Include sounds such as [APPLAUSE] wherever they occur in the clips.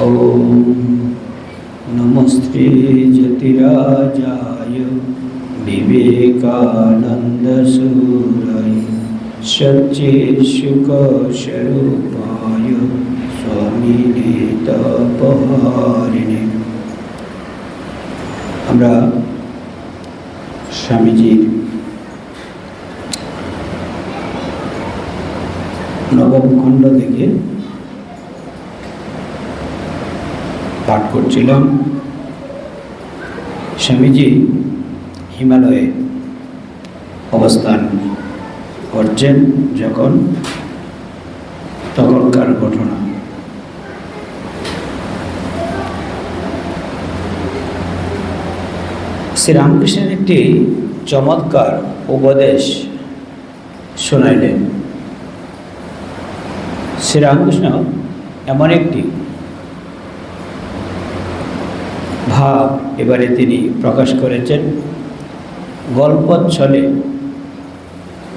ॐ नमस्ते जतिराजाय विवेकानन्दसूराय सच्चित्सुखस्वरूपाय स्वामिने तपहारिणे আমরা স্বামীজির নবম খণ্ড থেকে পাঠ করছিলাম। স্বামীজি হিমালয়ে অবস্থান করছেন যখন, তখনকার ঘটনা। শ্রীরামকৃষ্ণের একটি চমৎকার উপদেশ শোনাইলেন। শ্রীরামকৃষ্ণ এমন একটি ভাব এবারে তিনি প্রকাশ করেছেন। গল্পচ্ছলে,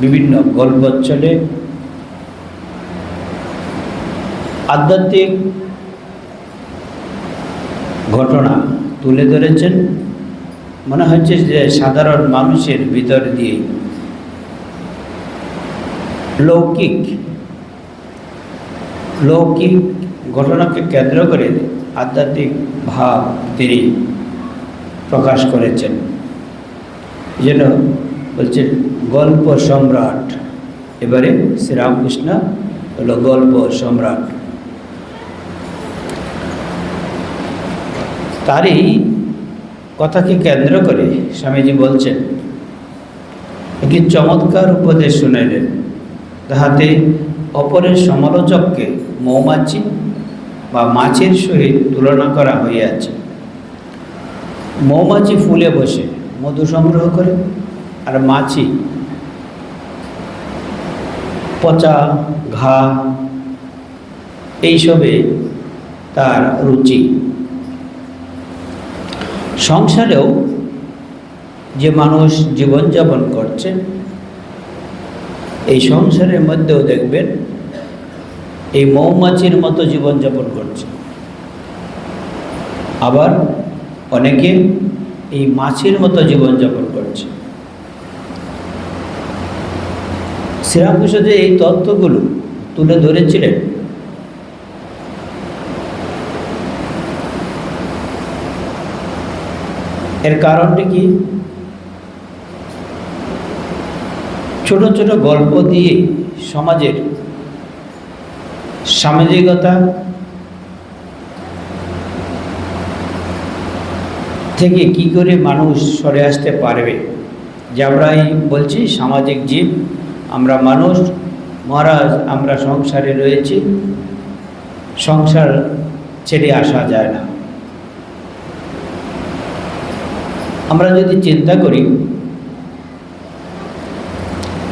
বিভিন্ন গল্পচ্ছলে আধ্যাত্মিক ঘটনা তুলে ধরেছেন। মনে হচ্ছে যে সাধারণ মানুষের ভিতর দিয়ে লৌকিক লৌকিক ঘটনাকে কেন্দ্র করে আধ্যাত্মিক ভাব তিনি প্রকাশ করেছেন। যেন বলছেন গল্প সম্রাট। এবারে শ্রীরামকৃষ্ণ হলো গল্প সম্রাট। তারই কথাকে কেন্দ্র করে স্বামীজি বলছেন, একটি চমৎকার উপদেশ শুনাইলেন। তাহাতে অপরের সমালোচককে মৌমাছি বা মাছের সহিত তুলনা করা হইয়াছে। মৌমাছি ফুলে বসে, মধু সংগ্রহ করে, আর মাছি পচা, ঘা, এইসবে তার রুচি। সংসারেও যে মানুষ জীবনযাপন করছে, এই সংসারের মধ্যেও দেখবেন এই মৌমাছির মতো জীবনযাপন করছে। আবার অনেকে এই মাছির মতো জীবনযাপন করছে। শ্রীরামকৃষ্ণ যে এই তত্ত্বগুলো তুলে ধরেছিলেন, এর কারণটি কি? ছোট ছোট গল্প দিয়ে সমাজের সামাজিকতা, থেকে কি করে মানুষ সরে আসতে পারবে? যে আমরা বলছি সামাজিক জীব, আমরা মানুষ, মহারাজ আমরা সংসারে রয়েছি, সংসার ছেড়ে আসা যায় না। আমরা যদি চিন্তা করি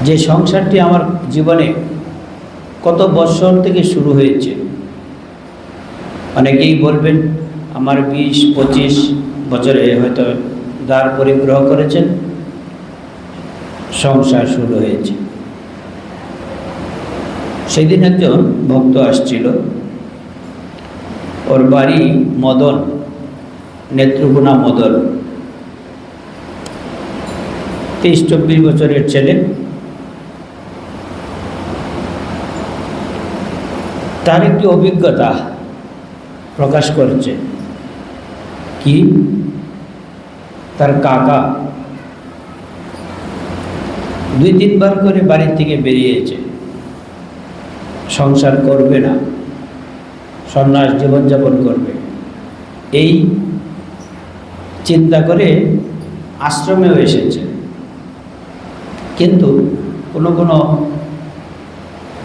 যে সংসারটি আমার জীবনে কত বছর থেকে শুরু হয়েছে? অনেকেই বলবেন, আমার বিশ, পঁচিশ বছরে হয়তো দ্বার পরিগ্রহ করেছেন, সংসার শুরু হয়েছে। সেদিন একজন ভক্ত আসছিল। ওর বাড়ি মদন, নেত্রকোনা মদন। তেইশ, চব্বিশ বছরের ছেলে। তার একটি অভিজ্ঞতা প্রকাশ করছে। কি? তার কাকা দুই তিনবার করে বাড়ির থেকে বেরিয়েছে। সংসার করবে না। সন্ন্যাস জীবনযাপন করবে। এই চিন্তা করে আশ্রমেও এসেছে। কিন্তু কোনো কোনো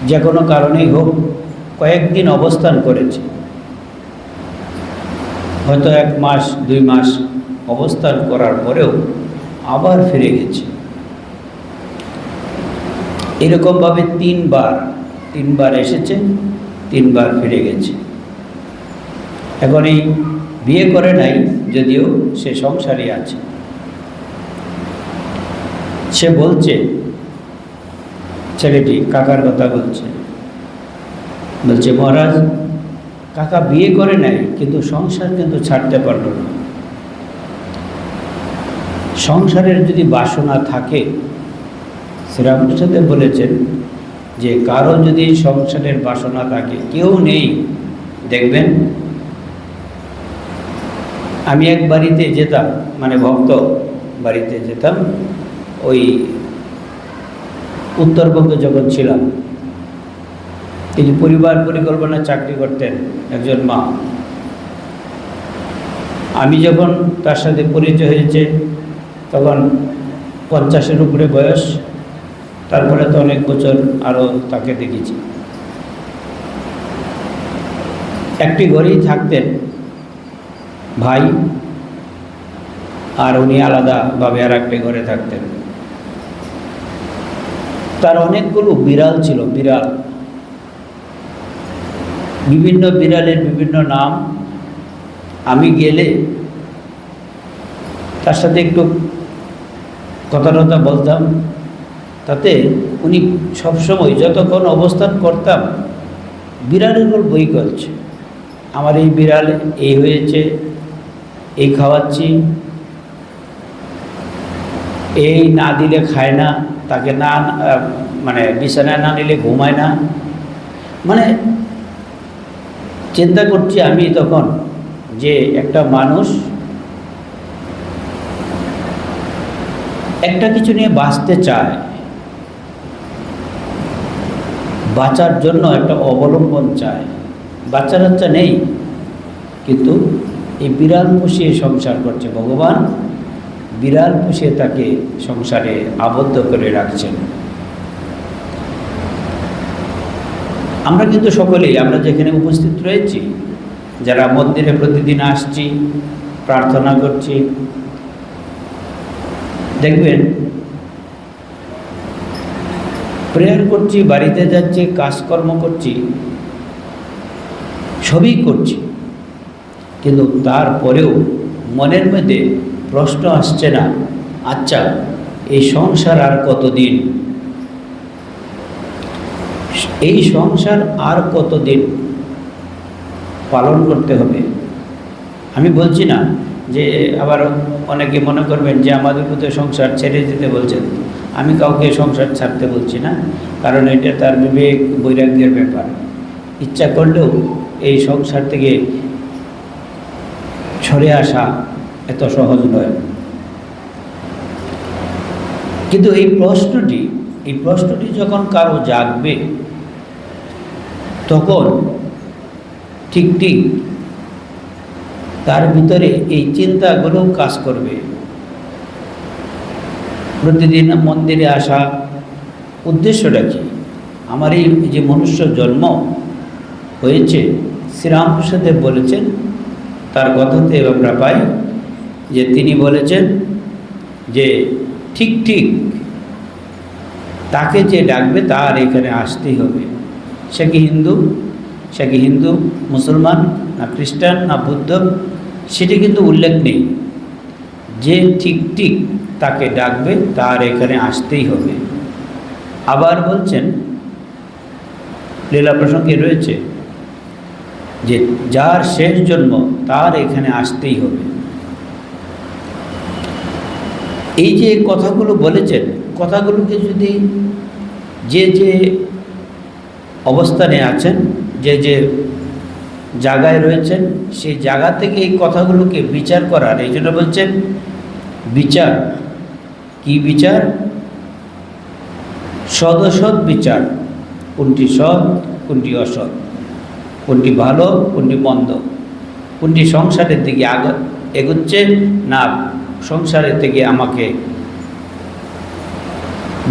যে কোনো কারণেই হোক কয়েকদিন অবস্থান করেছে। হয়তো এক মাস, দুই মাস অবস্থান করার পরেও আবার ফিরে গেছে। এরকমভাবে তিনবার তিনবার এসেছে, তিনবার ফিরে গেছে। এখন এই বিয়ে করে নাই, যদিও সে সংসারে আছে। সে বলছে, ছেলেটি কাকার কথা বলছে বলছে, মহারাজ, কাকা বিয়ে করে নেয় কিন্তু সংসার কিন্তু ছাড়তে পারল না। সংসারের যদি বাসনা থাকে, শ্রীরামকৃষ্ণদেব বলেছেন যে, কারও যদি সংসারের বাসনা থাকে, কেউ নেই। দেখবেন, আমি এক বাড়িতে যেতাম মানে ভক্ত বাড়িতে যেতাম, ওই উত্তরবঙ্গে যখন ছিলাম তিনি পরিবার পরিকল্পনা চাকরি করতেন একজন মা। আমি যখন তার সাথে পরিচয় হয়েছে, তখন পঞ্চাশের উপরে বয়স, তারপরে তো অনেক বছর আরও তাকে দেখেছি। একটি ঘরেই থাকতেন ভাই, আর উনি আলাদাভাবে আর একটি ঘরে থাকতেন। তার অনেকগুলো বিড়াল ছিল, বিড়াল। বিভিন্ন বিড়ালের বিভিন্ন নাম আমি গেলে তার সাথে একটু কথা টথা বলতাম। তাতে উনি সবসময় যতক্ষণ অবস্থান করতাম, বিড়ালের বই করছে। আমার এই বিড়াল এই হয়েছে, এই খাওয়াচ্ছি। এই না দিলে খায় না, তাকে না মানে বিছানায় না নিলে ঘুমায় না। মানে চিন্তা করছি আমি তখন যে একটা মানুষ একটা কিছু নিয়ে বাঁচতে চায়, বাঁচার জন্য একটা অবলম্বন চায়। বাচ্চা বাচ্চা নেই, কিন্তু এই বিড়াল পুষিয়ে সংসার করছে ভগবান। বিড়াল পুষিয়ে তাকে সংসারে আবদ্ধ করে রাখছেন। আমরা কিন্তু সকলেই, আমরা যেখানে উপস্থিত রয়েছি, যারা মন্দিরে প্রতিদিন আসছি, প্রার্থনা করছি, দেখবেন প্রেয়ার করছি, বাড়িতে যাচ্ছি, কাজকর্ম করছি, সবই করছি। কিন্তু তারপরেও মনের মধ্যে প্রশ্ন আসছে না আচ্ছা এই সংসার আর কতদিন? এই সংসার আর কতদিন পালন করতে হবে? আমি বলছি না যে আবার অনেকে মনে করবেন যে আমাদের মধ্যে সংসার ছেড়ে দিতে বলছেন। আমি কাউকে সংসার ছাড়তে বলছি না, কারণ এটা তার বিবেক, বৈরাগ্যের ব্যাপার। ইচ্ছা করলেও এই সংসার থেকে সরে আসা এত সহজ নয়। কিন্তু এই প্রশ্নটি এই প্রশ্নটি যখন কারও জাগবে তখন ঠিক ঠিক তার ভিতরে এই চিন্তাগুলো কাজ করবে। প্রতিদিন মন্দিরে আসা উদ্দেশ্যটা কি? আমার এই যে মনুষ্য জন্ম হয়েছে, শ্রীরামকৃষ্ণদেব বলেছেন, তার কথাতে আমরা পাই যে তিনি বলেছেন যে ঠিক ঠিক তাকে যে ডাকবে তার এখানে আসতেই হবে। সে কি হিন্দু? সে কি হিন্দু, মুসলমান, না খ্রিস্টান, না বুদ্ধ? সেটি কিন্তু উল্লেখ নেই। যে ঠিক ঠিক তাকে ডাকবে, তার এখানে আসতেই হবে। আবার বলছেন, লীলা প্রসঙ্গে রয়েছে যে যার শেষ জন্ম তার এখানে আসতেই হবে। এই যে কথাগুলো বলেছেন, কথাগুলোকে যদি যে যে অবস্থানে আছেন, যে যে জায়গায় রয়েছেন, সেই জায়গা থেকে এই কথাগুলোকে বিচার করার, এই জন্য বলছেন, বিচার, কি বিচার? সদসৎ বিচার, কোনটি সৎ, কোনটি অসৎ, কোনটি ভালো, কোনটি মন্দ, কোনটি সংসারের দিকে আগ, এগোচ্ছে না, সংসারের থেকে আমাকে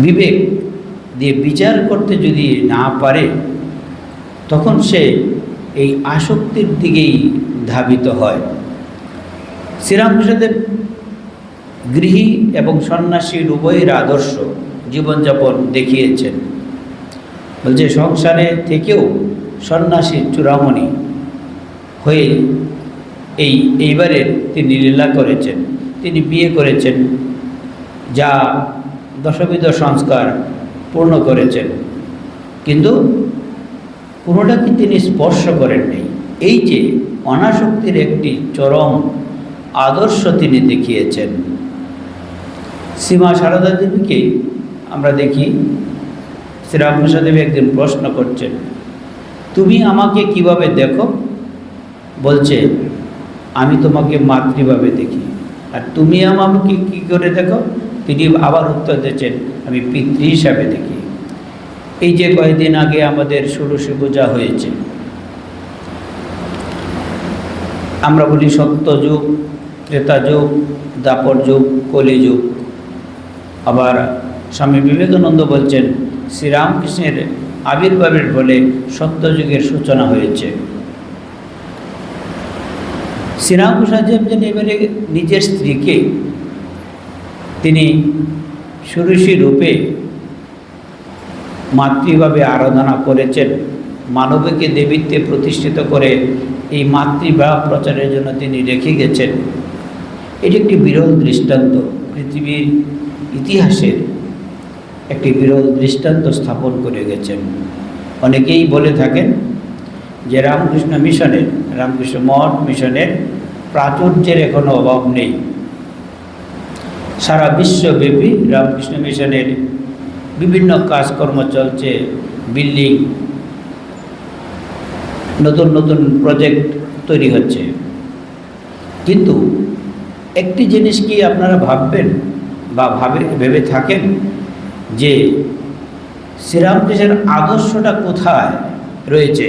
বিবেক দিয়ে বিচার করতে যদি না পারে, তখন সে এই আসক্তির দিকেই ধাবিত হয়। শ্রীরামকৃষ্ণদেব গৃহী এবং সন্ন্যাসীর উভয়ের আদর্শ জীবনযাপন দেখিয়েছেন। বলছে, সংসারে থেকেও সন্ন্যাসী চূড়ামণি হয়ে এই এইবারে তিনি লীলা করেছেন। তিনি বিয়ে করেছেন, যা দশবিধ সংস্কার পূর্ণ করেছেন। কিন্তু কোনোটাকে তিনি স্পর্শ করেননি? এই যে অনাসক্তির একটি চরম আদর্শ তিনি দেখিয়েছেন। সীমা সারদা দেবীকে আমরা দেখি, শ্রীরামকৃষ্ণ দেবী একদিন প্রশ্ন করছেন, তুমি আমাকে কীভাবে দেখো? বলছে, আমি তোমাকে মাতৃভাবে দেখি। আর তুমি আমাকে কি করে দেখো? তিনি আবার উত্তর দিচ্ছেন আমি পিতৃ হিসাবে দেখি এই যে কয়েকদিন আগে আমাদের ষোড়শী পূজা হয়েছে আমরা বলি সত্য যুগ ত্রেতা যুগ দাপর যুগ কলি যুগ আবার স্বামী বিবেকানন্দ বলছেন শ্রীরামকৃষ্ণের আবির্ভাবের ফলে সত্যযুগের সূচনা হয়েছে শ্রীরামকৃষ্ণ এবারে নিজের স্ত্রীকে তিনি সুরুষি রূপে মাতৃভাবে আরাধনা করেছেন। মানবীকে দেবীত্বে প্রতিষ্ঠিত করে এই মাতৃভাব প্রচারের জন্য তিনি রেখে গেছেন। এটি একটি বিরল দৃষ্টান্ত। পৃথিবীর ইতিহাসের একটি বিরল দৃষ্টান্ত স্থাপন করে গেছেন। অনেকেই বলে থাকেন যে রামকৃষ্ণ মিশনের, রামকৃষ্ণ মঠ মিশনের প্রাচুর্যের এখনও অভাব নেই। সারা বিশ্বব্যাপী রামকৃষ্ণ মিশনের বিভিন্ন কাজকর্ম চলছে, বিল্ডিং, নতুন নতুন প্রজেক্ট তৈরি হচ্ছে। কিন্তু একটি জিনিস কি আপনারা ভাববেন বা ভাবে, ভেবে থাকেন যে শ্রীরামকৃষ্ণের আদর্শটা কোথায় রয়েছে?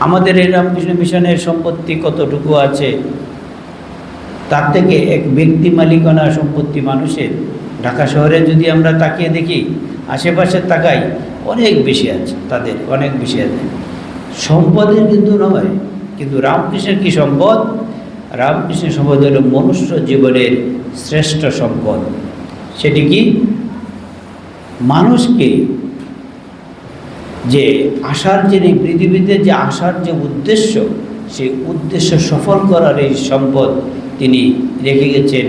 আমাদের এই রামকৃষ্ণ মিশনের সম্পত্তি কতটুকু আছে? তার থেকে এক ব্যক্তি মালিকানা সম্পত্তি মানুষের ঢাকা শহরে যদি আমরা তাকিয়ে দেখি আশেপাশের তাকাই, অনেক বেশি আছে, তাদের অনেক বেশি আছে। সম্পদের কিন্তু নয়, কিন্তু রামকৃষ্ণের কি সম্পদ? রামকৃষ্ণের সম্পদ হল মনুষ্য জীবনের শ্রেষ্ঠ সম্পদ। সেটি কি? মানুষকে যে আসার যে এই পৃথিবীতে যে আসার যে উদ্দেশ্য, সেই উদ্দেশ্য সফল করার এই সম্পদ তিনি রেখে গেছেন।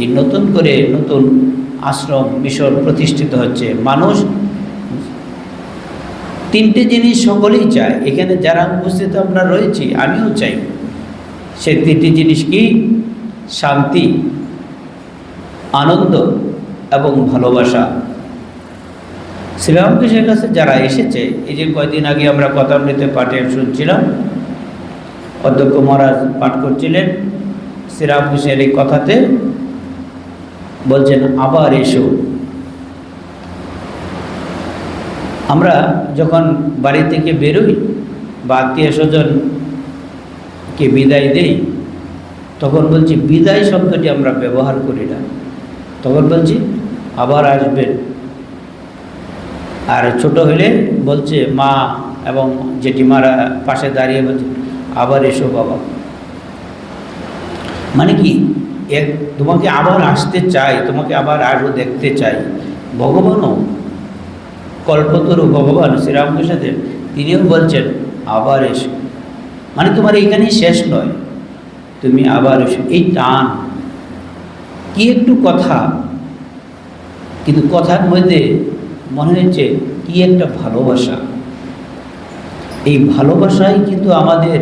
এই নতুন করে নতুন আশ্রম মিশন প্রতিষ্ঠিত হচ্ছে। মানুষ তিনটে জিনিস সকলেই চায়। এখানে যারা উপস্থিত আমরা রয়েছি, আমিও চাই। সে তিনটি জিনিস কি? শান্তি, আনন্দ এবং ভালোবাসা। শ্রীরামকৃষ্ণের কাছে যারা এসেছে, এই যে কয়দিন আগে আমরা কথামৃতে পাঠে শুনছিলাম, অধ্যক্ষ মহারাজ পাঠ করছিলেন শ্রীরামকৃষ্ণের এই কথাতে বলছেন, আবার এসো। আমরা যখন বাড়ি থেকে বেরোই বা আত্মীয় স্বজনকে বিদায় দেই, তখন বলছি, বিদায় শব্দটি আমরা ব্যবহার করি না। তখন বলছি, আবার আসবেন। আর ছোট হলে বলছে, মা এবং জেঠিমারা পাশে দাঁড়িয়ে বলছে, আবার এসো বাবা। মানে কি? এক তোমাকে আবার আসতে চাই, তোমাকে আবার আরও দেখতে চাই। ভগবানও কল্পতরু ভগবান শ্রীরামকৃষ্ণদেব, তিনিও বলছেন, আবার এসো। মানে তোমার এইখানেই শেষ নয়, তুমি আবার এসো। এই টান। কি একটু কথা, কিন্তু কথার মধ্যে মনে হচ্ছে কি একটা ভালোবাসা। এই ভালোবাসাই কিন্তু আমাদের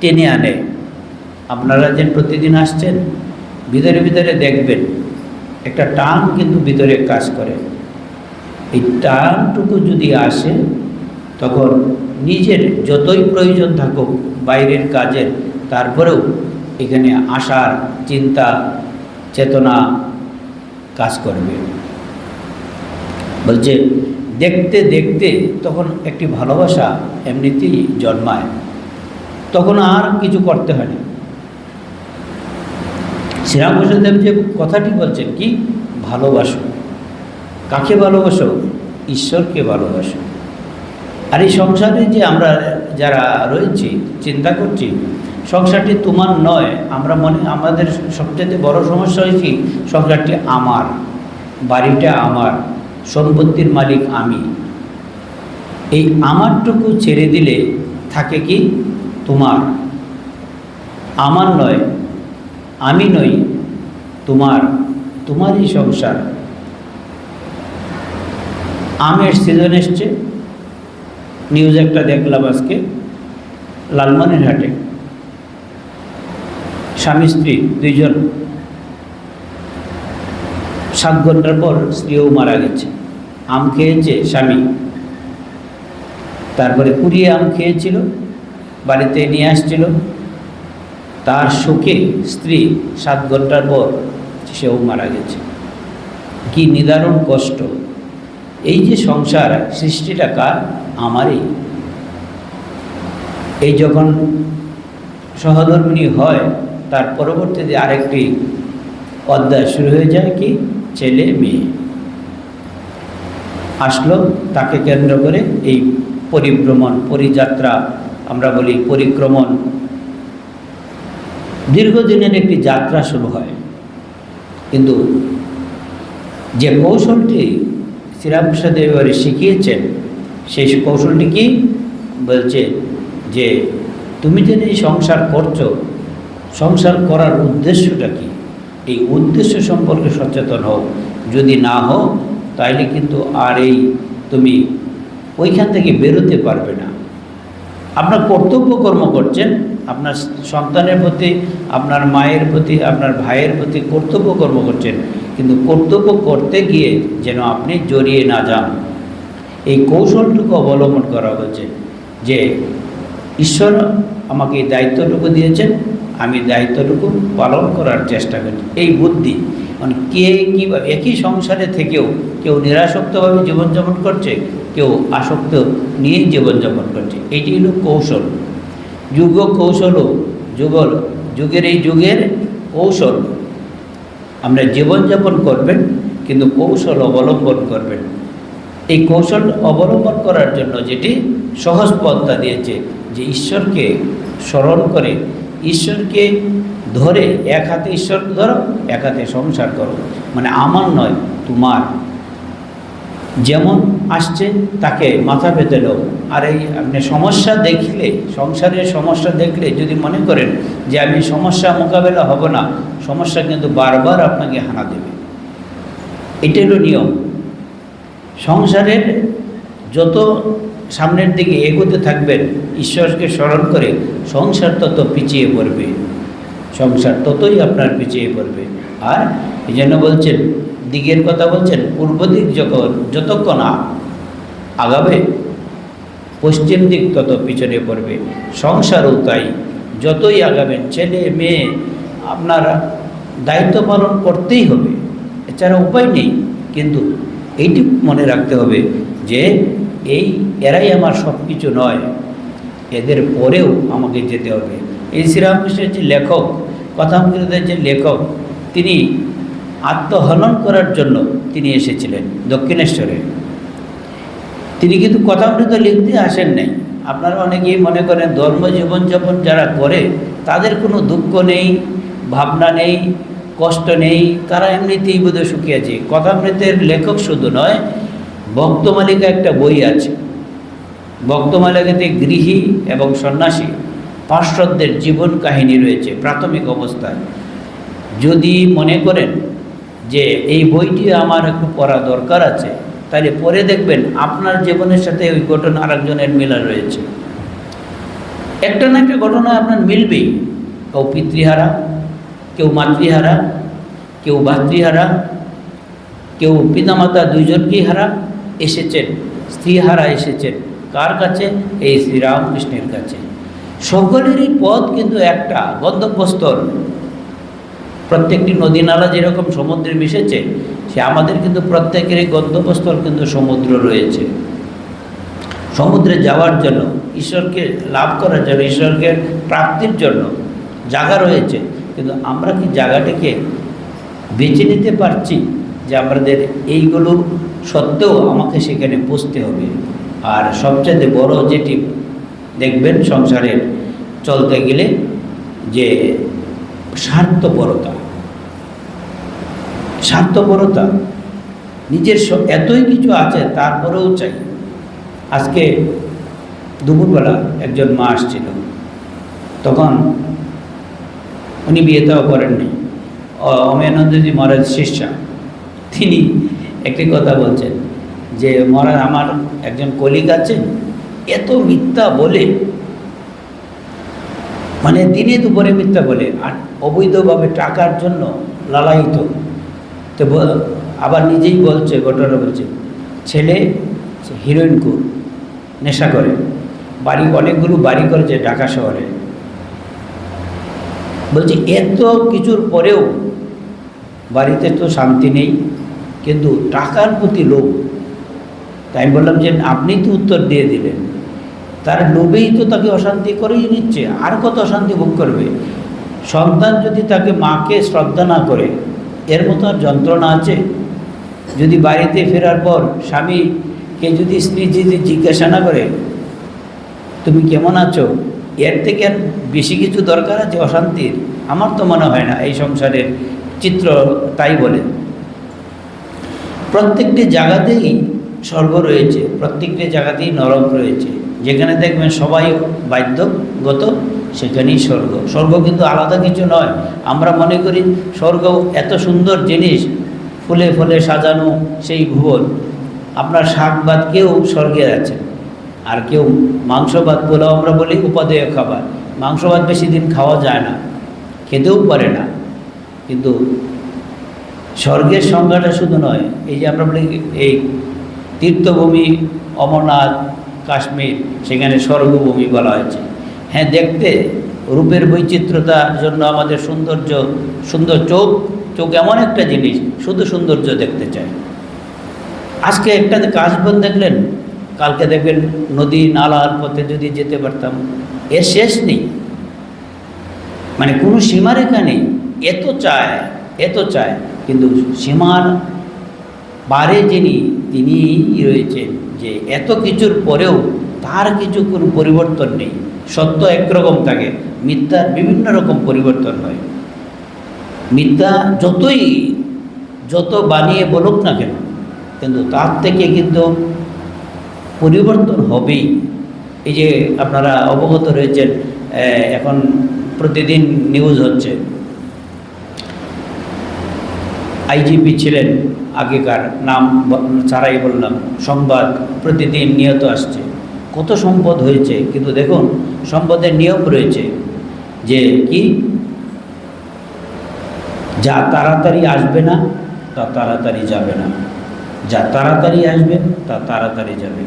টেনে আনে। আপনারা যে প্রতিদিন আসছেন, ভিতরে ভিতরে দেখবেন, একটা টান কিন্তু ভিতরে কাজ করে। এই টানটুকু যদি আসে, তখন নিজের যতই প্রয়োজন থাকুক বাইরের কাজের, তারপরেও এখানে আসার চিন্তা, চেতনা কাজ করবে। বলছে, দেখতে দেখতে তখন একটি ভালোবাসা এমনিতেই জন্মায়। তখন আর কিছু করতে হয় না। শ্রীরামকৃষ্ণদেব যে কথাটি বলছেন, কি? ভালোবাসো। কাকে ভালোবাসো? ঈশ্বরকে ভালোবাসো। আর এই সংসারে যে আমরা যারা রয়েছি, চিন্তা করছি, সংসারটি তোমার নয়, আমরা মনে, আমাদের সবচেয়ে বড় সমস্যা হয়েছি সংসারটি আমার, বাড়িটা আমার, সম্পত্তির মালিক আমি। এই আমারটুকু ছেড়ে দিলে থাকে কি? তোমার। আমার নয় আমি নই, তোমার, তোমারই সংসার। আমের সিজন এসছে। নিউজ একটা দেখলাম আজকে, লালমনিরহাটে। স্বামী, স্ত্রী দুইজন। সাত ঘণ্টার পর স্ত্রীও মারা গেছে। আম খেয়েছে স্বামী। তারপরে কুড়িয়ে আম খেয়েছিল, বাড়িতে নিয়ে আসছিল। তার শোকে স্ত্রী সাত ঘণ্টার পর সেও মারা গেছে। কি নিদারুণ কষ্ট। এই যে সংসার সৃষ্টিটা কার? আমারই। এই যখন সহধর্মিনী হয়, তার পরবর্তীতে আরেকটি অধ্যায় শুরু হয়ে যায় কি? ছেলে মেয়ে। আসলো তাকে কেন্দ্র করে এই পরিভ্রমণ, পরিযাত্রা, আমরা বলি পরিক্রমণ দীর্ঘদিনের একটি যাত্রা শুরু হয়। কিন্তু যে কৌশলটি শ্রীরামকৃষ্ণ দেবরে শিখিয়েছেন, সেই কৌশলটি কি? বলছে যে তুমি যে এই সংসার করছ, সংসার করার উদ্দেশ্যটা কি? এই উদ্দেশ্য সম্পর্কে সচেতন হও। যদি না হও, তাইলে কিন্তু আর এই তুমি ওইখান থেকে বেরোতে পারবে না। আপনার কর্তব্য কর্ম করছেন আপনার সন্তানের প্রতি, আপনার মায়ের প্রতি, আপনার ভাইয়ের প্রতি কর্তব্য কর্ম করছেন। কিন্তু কর্তব্য করতে গিয়ে যেন আপনি জড়িয়ে না যান। এই কৌশলটুকু অবলম্বন করা হচ্ছে যে, ঈশ্বর আমাকে এই দায়িত্বটুকু দিয়েছেন, আমি দায়িত্বটুকু পালন করার চেষ্টা করছি। এই বুদ্ধি মানে কে কী একই সংসারে থেকেও কেউ নিরাসক্তভাবে জীবনযাপন করছে, কেউ আসক্ত নিয়েই জীবনযাপন করছে। এটি হলো কৌশল। যুগ কৌশল যুগল, যুগের এই যুগের কৌশল। আমরা জীবনযাপন করবেন, কিন্তু কৌশল অবলম্বন করবেন। এই কৌশল অবলম্বন করার জন্য যেটি সহজ পন্থা দিয়েছে, যে ঈশ্বরকে স্মরণ করে, ঈশ্বরকে ধরে, এক হাতে ঈশ্বরকে ধরো, এক হাতে সংসার করো। মানে আমার নয়, তোমার। যেমন আসছে, তাকে মাথা পেতে লো আর এই আপনি সমস্যা দেখলে, সংসারের সমস্যা দেখলে যদি মনে করেন যে আমি সমস্যা মোকাবেলা হব না, সমস্যা কিন্তু বারবার আপনাকে হানা দেবে। এটা হলো নিয়ম। সংসারের যত সামনের দিকে এগোতে থাকবেন, ঈশ্বরকে স্মরণ করে সংসার তত পিছিয়ে পড়বে। সংসার ততই আপনার পিছিয়ে পড়বে। আর এই জন্য বলছেন দিকের কথা বলছেন, পূর্ব দিক যখন যতক্ষণ আগাবে, পশ্চিম দিক তত পিছনে পড়বে। সংসারও তাই। যতই আগাবেন, ছেলে, মেয়ে, আপনার দায়িত্ব পালন করতেই হবে। এছাড়া উপায় নেই। কিন্তু এইটি মনে রাখতে হবে যে, এই এরাই আমার সব কিছু নয়। এদের পরেও আমাকে যেতে হবে। এই শ্রীরামকৃষ্ণের যে লেখক কথামৃতদের যে লেখক, তিনি আত্মহনন করার জন্য তিনি এসেছিলেন দক্ষিণেশ্বরে। তিনি কিন্তু কথামৃত লিখতে আসেন নাই। আপনারা অনেকেই মনে করেন ধর্ম জীবনযাপন যারা করে, তাদের কোনো দুঃখ নেই, ভাবনা নেই, কষ্ট নেই, তারা এমনিতেই বোধহয় সুখী আছে। কথামৃতের লেখক শুধু নয় ভক্তমালিকা একটা বই আছে। ভক্তমালিকাতে গৃহী এবং সন্ন্যাসী পার্শ্বদের জীবন কাহিনী রয়েছে প্রাথমিক অবস্থায়। যদি মনে করেন যে এই বইটি আমার একটু পড়া দরকার আছে তাহলে পরে দেখবেন আপনার জীবনের সাথে ওই ঘটনা আরেকজনের মেলা রয়েছে। একটা না একটা ঘটনা আপনার মিলবেই। কেউ পিতৃহারা, কেউ মাতৃহারা, কেউ ভাতৃহারা, কেউ পিতামাতা দুইজনকেই হারা, এসেছেন স্ত্রীহারা এসেছেন। কার কাছে? এই শ্রীরামকৃষ্ণের কাছে। সকলেরই পথ কিন্তু একটা, গন্তব্যস্থল। প্রত্যেকটি নদী নালা যেরকম সমুদ্রে মিশেছে, সে আমাদের কিন্তু প্রত্যেকেরই গন্তব্যস্থল কিন্তু সমুদ্র রয়েছে। সমুদ্রে যাওয়ার জন্য, ঈশ্বরকে লাভ করার জন্য, ঈশ্বরকে প্রাপ্তির জন্য জায়গা রয়েছে। কিন্তু আমরা কি জায়গাটাকে বেছে নিতে পারছি যে আমাদের এইগুলো সত্ত্বেও আমাকে সেখানে বসতে হবে? আর সবচেয়ে বড় যেটি দেখবেন সংসারের চলতে গেলে যে স্বার্থপরতা স্বার্থপরতা। নিজের এতই কিছু আছে, তারপরেও চাই। আজকে দুপুরবেলা একজন মা আসছিল। তখন উনি বিয়ে তাও করেননি। অ- অমেয়ানন্দজি মহারাজ শিষ্যা। তিনি একটি কথা বলছেন যে, মহারাজ, আমার একজন কলিগ আছেন, এত মিথ্যা বলে মানে দিনে দুপুরে মিথ্যা বলে, আর অবৈধভাবে টাকার জন্য লালায়িত। তো আবার নিজেই বলছে ঘটনা বলছে, ছেলে হিরোইন কো নেশা করে, বাড়ি, অনেকগুলো বাড়ি করেছে ঢাকা শহরে। বলছি, এত কিছুর পরেও বাড়িতে তো শান্তি নেই, কিন্তু টাকার প্রতি লোভ। তাই বললাম যে, আপনি তো উত্তর দিয়ে দিলেন। তার লোভেই তো তাকে অশান্তি করেই নিচ্ছে, আর কত অশান্তি ভোগ করবে? সন্তান যদি তাকে মাকে শ্রদ্ধা না করে এর মতো আর যন্ত্রণা আছে? যদি বাড়িতে ফেরার পর স্বামীকে যদি স্ত্রী যদি জিজ্ঞাসা না করে, তুমি কেমন আছো? এর থেকে আর বেশি কিছু দরকার আছে অশান্তির? আমার তো মনে হয় না এই সংসারের চিত্র তাই বলে। প্রত্যেকটি জায়গাতেই স্বর্গ রয়েছে, প্রত্যেকটি জায়গাতেই নরক রয়েছে। যেখানে দেখবেন সবাই বাধ্যগত সেখানেই স্বর্গ। স্বর্গ কিন্তু আলাদা কিছু নয়। আমরা মনে করি স্বর্গ এত সুন্দর জিনিস, ফুলে ফুলে সাজানো সেই ভুবন। আপনার শাক কেউ স্বর্গে আছে। আর কেউ মাংস ভাত পোলাও আমরা বলি উপাদেয় খাবার। মাংস বেশি দিন খাওয়া যায় না, খেতেও পারে না। কিন্তু স্বর্গের সংজ্ঞাটা শুধু নয়, এই যে আমরা বলি এই তীর্থভূমি অমরনাথ, কাশ্মীর, সেখানে স্বর্গভূমি বলা হয়েছে। হ্যাঁ দেখতে। রূপের বৈচিত্র্যতার জন্য আমাদের সৌন্দর্য, সুন্দর চোখ। চোখ এমন একটা জিনিস, শুধু সৌন্দর্য দেখতে চায় আজকে একটা কাশবন দেখলেন? কালকে দেখবেন নদী নালার পথে যদি যেতে পারতাম। এর শেষ নেই। মানে কোনো সীমারেখা নেই। এত চায় এত চায়। কিন্তু সীমার বারে যিনি তিনি রয়েছেন যে এত কিছুর পরেও তার কিছু কোনো পরিবর্তন নেই। সত্য একরকম থাকে, মিথ্যার বিভিন্ন রকম পরিবর্তন হয়। মিথ্যা যতই, যত বানিয়ে বলুক না কেন, কিন্তু তার থেকে কিন্তু পরিবর্তন হবেই। এই যে আপনারা অবগত রয়েছেন এখন প্রতিদিন নিউজ হচ্ছে। আইজিপি ছিলেন, আগেকার নাম ছাড়াই বললাম, সংবাদ প্রতিদিন নিয়ত আসছে। কত সম্পদ হয়েছে, কিন্তু দেখুন, সম্পদের নিয়ম রয়েছে যে কি? যা তাড়াতাড়ি আসবে না, তা তাড়াতাড়ি যাবে না। যা তাড়াতাড়ি আসবে, তা তাড়াতাড়ি যাবে।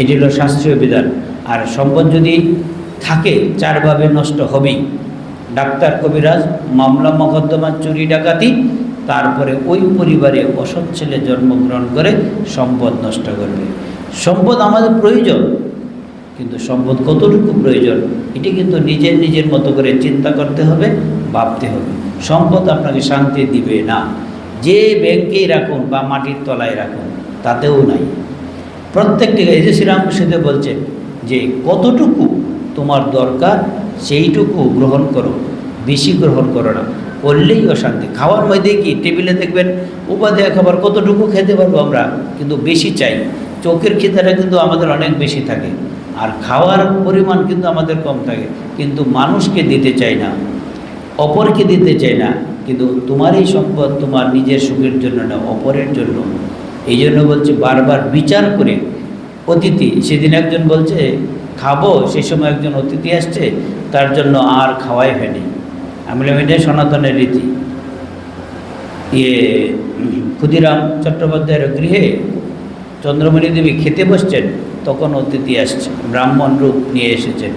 এটি হলো শাস্ত্রীয় বিধান। আর সম্পদ যদি থাকে, চারভাবে নষ্ট হবেই। ডাক্তার কবিরাজ, মামলা মকদ্দমা চুরি ডাকাতি, তারপরে ওই পরিবারে অসৎ ছেলে জন্মগ্রহণ করে সম্পদ নষ্ট করবে। সম্পদ আমাদের প্রয়োজন, কিন্তু সম্পদ কতটুকু প্রয়োজন, এটি কিন্তু নিজের নিজের মতো করে চিন্তা করতে হবে, ভাবতে হবে। সম্পদ আপনাকে শান্তি দিবে না। যে ব্যাংকেই রাখুন বা মাটির তলায় রাখুন, তাতেও নাই। প্রত্যেকটি এই যে শ্রীরামকৃষ্ণ বলছেন যে, কতটুকু তোমার দরকার, সেইটুকু গ্রহণ করো, বেশি গ্রহণ করো না। করলেই অশান্তি। খাওয়ার মধ্যে কি? টেবিলে দেখবেন, উপাদেয় খাবার কতটুকু খেতে পারব আমরা, কিন্তু বেশি চাই। চোখের খিদাটা কিন্তু আমাদের অনেক বেশি থাকে। আর খাওয়ার পরিমাণ কিন্তু আমাদের কম থাকে। কিন্তু মানুষকে দিতে চাই না, অপরকে দিতে চাই না, কিন্তু তোমার এই সম্পদ তোমার নিজের সুখের জন্য না, অপরের জন্য। এই জন্য বলছে বারবার বিচার করে অতিথি, সেদিন একজন বলছে, খাব? সেই সময় একজন অতিথি আসছে, তার জন্য আর খাওয়াই হয়নি। আমি বললাম এটাই সনাতনের রীতি। ইয়ে ক্ষুদিরাম চট্টোপাধ্যায়ের গৃহে চন্দ্রমণি দেবী খেতে বসছেন, তখন অতিথি আসছে, ব্রাহ্মণ রূপ নিয়ে এসেছেন।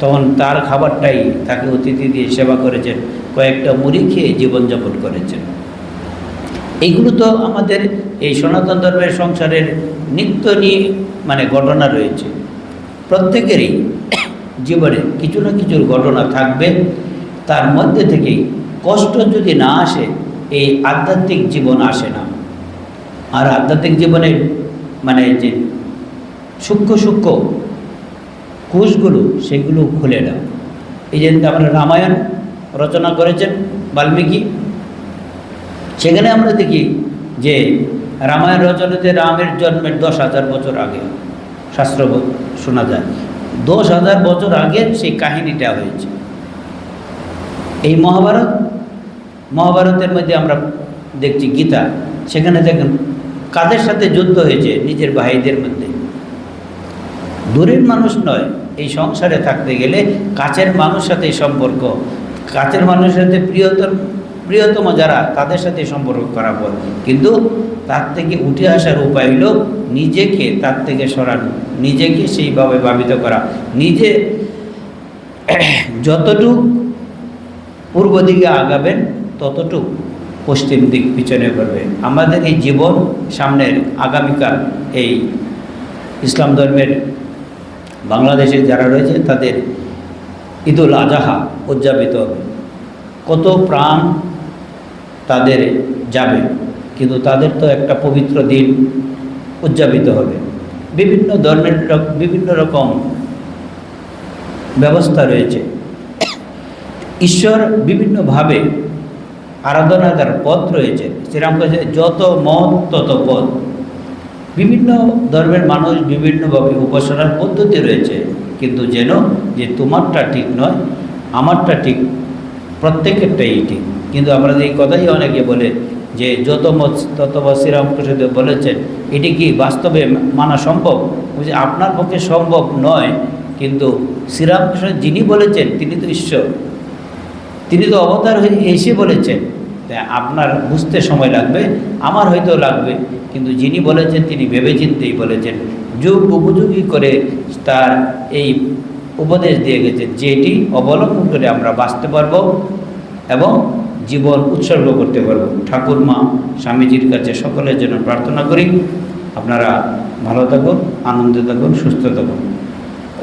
তখন তার খাবারটাই তাকে অতিথি দিয়ে সেবা করেছেন, কয়েকটা মুড়ি খেয়ে জীবনযাপন করেছেন। এইগুলো তো আমাদের এই সনাতন ধর্মের সংসারের নিত্য নিয়ে মানে ঘটনা রয়েছে। প্রত্যেকেরই জীবনে কিছু না কিছুর ঘটনা থাকবে। তার মধ্যে থেকেই কষ্ট যদি না আসে, এই আধ্যাত্মিক জীবন আসে না। আর আধ্যাত্মিক জীবনের মানে যে সূক্ষ্ম সূক্ষ্ম কোষগুলো, সেগুলো খুলে না এই যে আমরা রামায়ণ রচনা করেছেন, বাল্মীকি, সেখানে আমরা দেখি যে রামায়ণ রচনাতে রামের জন্মের দশ হাজার বছর আগে শাস্ত্র শোনা যায়। দশ হাজার বছর আগে সেই কাহিনীটা হয়েছে। এই মহাভারত, মহাভারতের মধ্যে আমরা দেখছি গীতা। সেখানে দেখেন কাদের সাথে যুদ্ধ হয়েছে? নিজের ভাইদের মধ্যে। দূরের মানুষ নয়, এই সংসারে থাকতে গেলে কাছের মানুষের সাথে সম্পর্ক। কাছের মানুষের সাথে প্রিয়তম প্রিয়তম যারা, তাদের সাথে সম্পর্ক করা পর কিন্তু তার থেকে উঠে আসার উপায় হলো নিজেকে তার থেকে সরানো, নিজেকে সেইভাবে ভাবিত করা। নিজে [CLEARS THROAT] যতটুক পূর্ব দিকে আগাবেন, ততটুক পশ্চিম দিক পিছনে করবে আমাদের এই জীবন সামনের আগামীকাল এই ইসলাম ধর্মের বাংলাদেশে যারা রয়েছে, তাদের ঈদুল আজহা উদযাপিত হবে। কত প্রাণ তাদের যাবে, কিন্তু তাদের তো একটা পবিত্র দিন উদযাপিত হবে। বিভিন্ন ধর্মের বিভিন্ন রকম ব্যবস্থা রয়েছে। ঈশ্বর বিভিন্নভাবে আরাধনা করার পথ রয়েছে। শ্রীরাম কাছে যত মত, তত পথ। বিভিন্ন ধর্মের মানুষ বিভিন্নভাবে উপাসনার পদ্ধতি রয়েছে। কিন্তু যেন যে তোমারটা ঠিক নয়, আমারটা ঠিক প্রত্যেকেরটাই ঠিক। কিন্তু আমরা এই কথাই অনেকে বলে যে, যত মত, তত মত শ্রীরামকৃষ্ণদেব বলেছেন, এটি কি বাস্তবে মানা সম্ভব? বলছে, আপনার পক্ষে সম্ভব নয়। কিন্তু শ্রীরামকৃষ্ণ যিনি বলেছেন, তিনি তো ঈশ্বর। তিনি তো অবতার হয়ে এসে বলেছেন আপনার বুঝতে সময় লাগবে, আমার হয়তো লাগবে। কিন্তু যিনি বলেছেন, তিনি ভেবেচিন্তেই বলেছেন, যুগ উপযোগী করে তার এই উপদেশ দিয়ে গেছে, যেটি অবলম্বন করে আমরা বাঁচতে পারব এবং জীবন উৎসর্গ করতে পারব। ঠাকুর মা, স্বামীজির কাছে সকলের জন্য প্রার্থনা করি, আপনারা ভালো থাকুন, আনন্দে থাকুন, সুস্থ থাকুন।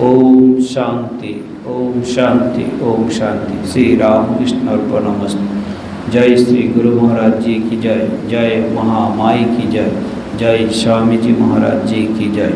ওম শান্তি। ओम शांति ओम शांति। श्री राम कृष्ण अर्पण नमस्त जय श्री गुरु महाराज जी की जय। जय महामाई की जय। जय स्वामी जी महाराज जी की जय।